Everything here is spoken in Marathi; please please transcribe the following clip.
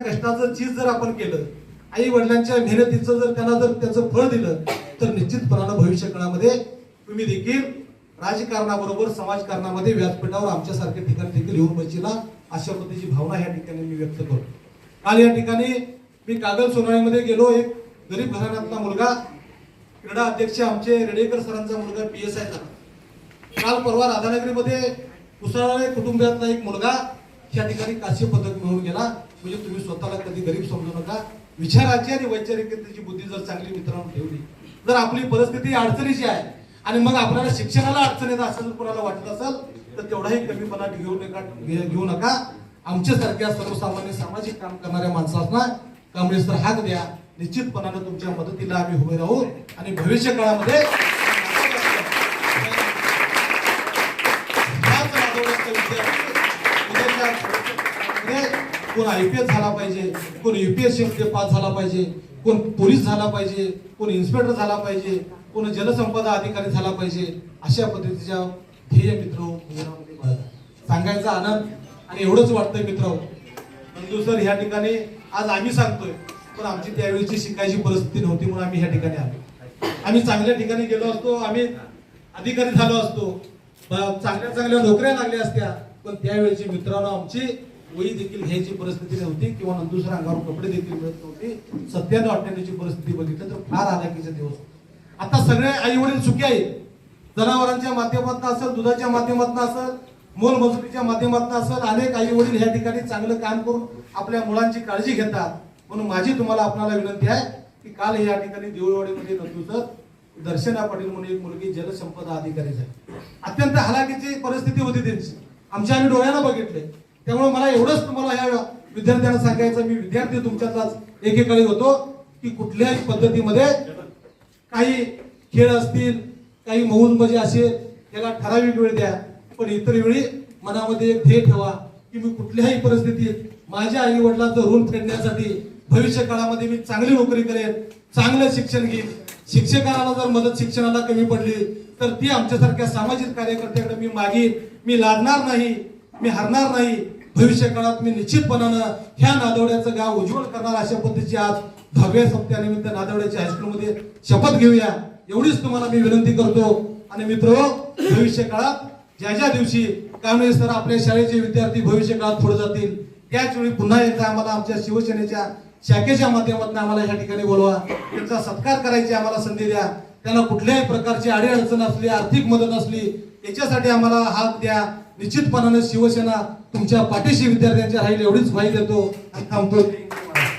कष्टाचं चीज जर आपण केलं आई वडिलांच्या मेहनतीचं जर त्यांना जर त्याचं फळ दिलं तर निश्चितपणानं भविष्य काळामध्ये तुम्ही देखील राजकारणाबरोबर समाजकारणामध्ये व्यासपीठावर आमच्यासारख्या ठिकाणी देखील येऊन बसशीला अशा पद्धतीची भावना या ठिकाणी मी व्यक्त करतो. काल या ठिकाणी मी कागल सोनाळीमध्ये गेलो एक गरीब घराण्यातला मुलगा क्रीडा अध्यक्ष आमचे रेडेकर सरांचा मुलगा पी एस आयचा. काल परवा राधानगरीमध्ये कुसाळे कुटुंबातला एक मुलगा या ठिकाणी काश्य पदक मिळवून गेला. म्हणजे तुम्ही स्वतःला कधी गरीब समजू नका. विचाराची आणि वैचारिकतेची बुद्धी जर चांगली मित्रांनो ठेवली जर आपली परिस्थिती अडचणीची आहे आणि मग आपल्याला शिक्षणाला अडचण येत असं जर कोणाला वाटत असेल तर तेवढाही कमीपणा घेऊ नका घेऊ नका. आमच्यासारख्या सर्वसामान्य सामाजिक काम करणाऱ्या माणसांना काँग्रेस तर हाक द्या. निश्चितपणानं तुमच्या मदतीला आम्ही उभे राहू आणि भविष्य काळामध्ये विद्यार्थी कोण आय पी एस झाला पाहिजे कोण यू पी युपीएससी मध्ये पास झाला पाहिजे कोण पोलीस झाला पाहिजे कोण इन्स्पेक्टर झाला पाहिजे कोण जलसंपदा अधिकारी झाला पाहिजे अशा पद्धतीच्या ध्येय मित्र सांगायचा आनंद आणि एवढंच वाटतंय मित्र नंदू सर ह्या ठिकाणी आज आम्ही सांगतोय पण आमची त्यावेळीची शिकायची परिस्थिती नव्हती म्हणून आम्ही ह्या ठिकाणी आलो. आम्ही चांगल्या ठिकाणी गेलो असतो आम्ही अधिकारी झालो असतो. चांगल्या चांगल्या नोकऱ्या लागल्या असत्या. पण त्यावेळेची मित्रांनो आमची वही देखील घ्यायची परिस्थिती नव्हती किंवा दुसऱ्या अंगावर कपडे देखील मिळत नव्हते. सत्याण्णव अठ्ठ्याण्णवची परिस्थिती बघितली तर फार हालाकीचे दिवस आता सगळे आई वडील सुखी आहेत. जनावरांच्या माध्यमातून असेल दुधाच्या माध्यमातून असेल मोलमजुरीच्या माध्यमातून असेल अनेक आई वडील ह्या ठिकाणी चांगलं काम करून आपल्या मुलांची काळजी घेतात. म्हणून माझी तुम्हाला आपल्याला विनंती आहे की काल या ठिकाणी देऊळवाडीमध्ये नंदुसर दर्शना पाटील म्हणून एक मुलगी जलसंपदा अधिकारी झाली. अत्यंत हलाखीची परिस्थिती होती त्यांची. आमच्या आम्ही डोळ्यानं बघितले. त्यामुळे मला एवढंच तुम्हाला या विद्यार्थ्यांना सांगायचं मी विद्यार्थी तुमच्यातलाच एकेकाळी होतो की कुठल्याही पद्धतीमध्ये काही खेळ असतील काही मौजमजे असेल त्याला ठराविक वेळ द्या. पण इतर वेळी मनामध्ये एक ध्येय ठेवा की मी कुठल्याही परिस्थितीत माझ्या आई वडिलांचं ऋण फेडण्यासाठी भविष्य काळामध्ये मी चांगली नोकरी करेन चांगलं शिक्षण घेईन. शिक्षकाला जर मदत शिक्षणाला कमी पडली तर ती आमच्यासारख्या सामाजिक कार्यकर्त्याकडे मी मागीन मी लादणार नाही मी हरणार नाही. भविष्य काळात मी निश्चितपणानं ह्या नादवड्याचं गाव उज्ज्वल करणार अशा पद्धतीची आज दहाव्या सप्त्यानिमित्त नादवड्याच्या हायस्कूलमध्ये शपथ घेऊया. एवढीच तुम्हाला मी विनंती करतो. आणि मित्र भविष्य काळात ज्या ज्या दिवशी त्यामुळे सर आपल्या शाळेचे विद्यार्थी भविष्य काळात पुढे जातील त्याच वेळी पुन्हा एकदा आम्हाला आमच्या शिवसेनेच्या शाखेच्या माध्यमातून आम्हाला या ठिकाणी बोलवा. त्यांचा सत्कार करायची आम्हाला संधी द्या. त्यांना कुठल्याही प्रकारची अडीअडचण असली आर्थिक मदत असली याच्यासाठी आम्हाला हात द्या. निश्चितपणाने शिवसेना तुमच्या पाठीशी विद्यार्थ्यांच्या राहील एवढीच माहिती देतो आणि थांबतो.